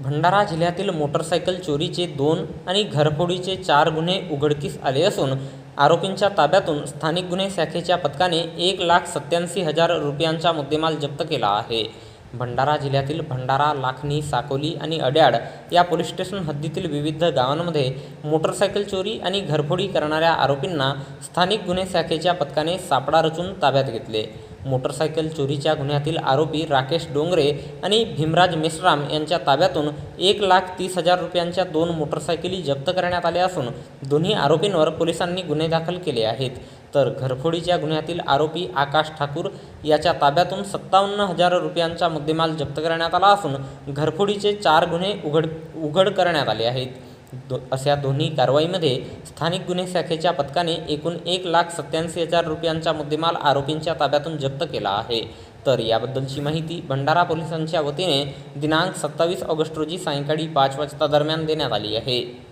भंडारा जिल्ह्यातील मोटरसायकल चोरीचे दोन आणि घरफोडीचे चार गुन्हे उघडकीस आले असून आरोपींच्या ताब्यातून स्थानिक गुन्हे शाखेच्या पथकाने एक लाख सत्याऐंशी हजार रुपयांचा मुद्देमाल जप्त केला आहे. भंडारा जिल्ह्यातील भंडारा लाखनी साकोली आणि अड्याड या पोलीस स्टेशन हद्दीतील विविध गावांमध्ये मोटरसायकल चोरी आणि घरफोडी करणाऱ्या आरोपींना स्थानिक गुन्हे शाखेच्या पथकाने सापडा रचून ताब्यात घेतले. मोटरसायकल चोरीच्या गुन्ह्यातील आरोपी राकेश डोंगरे आणि भीमराज मेश्राम यांच्या ताब्यातून एक लाख तीस हजार रुपयांच्या दोन मोटरसायकली जप्त करण्यात आल्या असून दोन्ही आरोपींवर पोलिसांनी गुन्हे दाखल केले आहेत. तर घरफोडीच्या गुन्ह्यातील आरोपी आकाश ठाकूर याच्या ताब्यातून सत्तावन्न हजार रुपयांचा मुद्देमाल जप्त करण्यात आला असून घरफोडीचे चार गुन्हे उघड उघड करण्यात आले आहेत. दो अशा दोन्ही कारवाईमध्ये स्थानिक गुन्हे शाखेच्या पथकाने एकूण एक लाख सत्याऐंशी हजार रुपयांचा मुद्देमाल आरोपींच्या ताब्यातून जप्त केला आहे. तर याबद्दलची माहिती भंडारा पोलिसांच्या वतीने दिनांक सत्तावीस ऑगस्ट रोजी सायंकाळी पाच वाजता दरम्यान देण्यात आली आहे.